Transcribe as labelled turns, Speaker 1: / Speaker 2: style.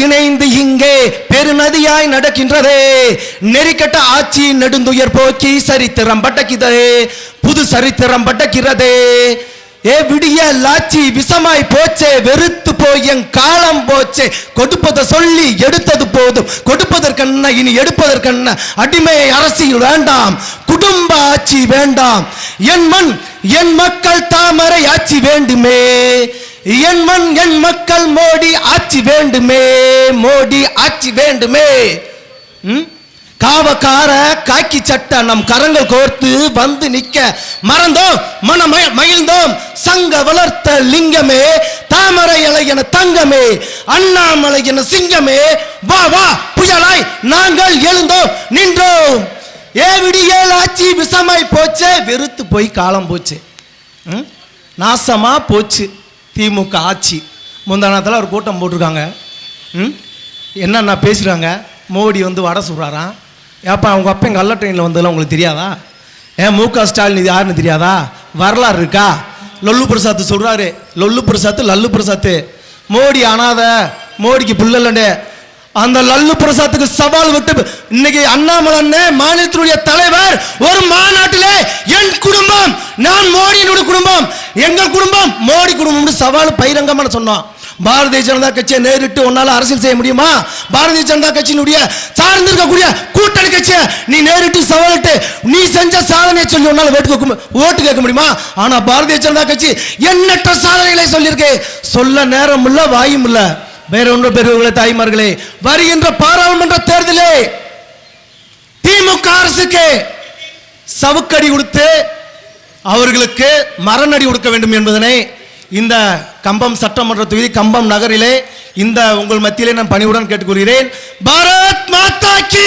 Speaker 1: இணைந்து இங்கே பெருநதியாய் நடக்கின்றதே. நெறிக்கட்ட ஆட்சி நெடுந்துயர் போக்கி சரித்திரம் பட்டக்கிதே. புது சரித்திரம் பட்டக்கிறதே. ஏ விடிய லாச்சி விஷமாய் போச்சே வெறுத்து போய் என் காலம் போச்சே. கொடுப்பதை சொல்லி எடுத்தது போதும். கொடுப்பதற்கென்ன இனி எடுப்பதற்கென்ன? அடிமை அரசியல் வேண்டாம். குடும்ப ஆட்சி வேண்டாம். என் மண் என் மக்கள் தாமரை ஆட்சி வேண்டுமே. என் மண் என் மக்கள் மோடி ஆட்சி வேண்டுமே மோடி ஆட்சி வேண்டுமே. ம்? காவக்கார காக்கி சட்டை நம் கரங்கள் கோர்த்து வந்து நிக்க மறந்தோம் மன மய- மகிழ்ந்தோம். சங்க வளர்த்த லிங்கமே தாமரை இலை என தங்கமே அண்ணாமலை என சிங்கமே. வா வா புயலாய் நாங்கள் எழுந்தோம் நின்றோம். ஏவிடி ஆட்சி விஷமாய் போச்சே வெறுத்து போய் காலம் போச்சு. ம்? நாசமா போச்சு. திமுக ஆட்சி. முந்தானத்தில் ஒரு கூட்டம் போட்டிருக்காங்க. ம்? என்னென்ன பேசுகிறாங்க மோடி வந்து வட சுடுறாராம் ஏப்பா அவங்க அப்பா எங்கள் அல்ல ட்ரெயினில் வந்ததில் உங்களுக்கு தெரியாதா? ஏன் மு க ஸ்டாலின் இது யாருன்னு தெரியாதா? வரலாறு இருக்கா? லொல்லு பிரசாத் சொல்கிறாரு லொல்லு பிரசாத் லல்லு பிரசாத். மோடி அனாத மோடிக்கு புல்லல்லண்டே அந்த லல்லு பிரசாத்துக்கு சவால் விட்டு இன்னைக்கு அண்ணாமலை மாநிலத்தினுடைய தலைவர் ஒரு மாநாட்டிலே என் குடும்பம் நான் மோடியினுடைய குடும்பம் எங்கள் குடும்பம் மோடி குடும்பம்னு சவால் பகிரங்கமான சொன்னோம். பாரதிய ஜனதா கட்சியை நேரிட்டு உன்னால அரசியல் செய்ய முடியுமா? பாரதிய ஜனதா கட்சியினுடைய சார்ந்திருக்கக்கூடிய கூட்டணி கட்சியை நீ நேரிட்டு சவாலிட்டு நீ செஞ்ச சாதனையை சொல்லி உன்னால ஓட்டு கேட்க ஓட்டு கேட்க முடியுமா? ஆனா பாரதிய ஜனதா கட்சி எண்ணற்ற சாதனைகளை சொல்லியிருக்கு. சொல்ல நேரம் இல்ல வாயும் இல்ல. வேற ஒன்று பெரியவர்களே தாய்மார்களே வருகின்ற பாராளுமன்ற தேர்தலே திமுக அரசுக்கு சவுக்கடி கொடுத்து அவர்களுக்கு மரணடி கொடுக்க வேண்டும் என்பதனை இந்த கம்பம் சட்டமன்ற தொகுதி கம்பம் நகரிலே இந்த உங்கள் மத்தியிலே நான் பணிவுடன் கேட்டுக்கொள்கிறேன். பாரத் மாதா கி!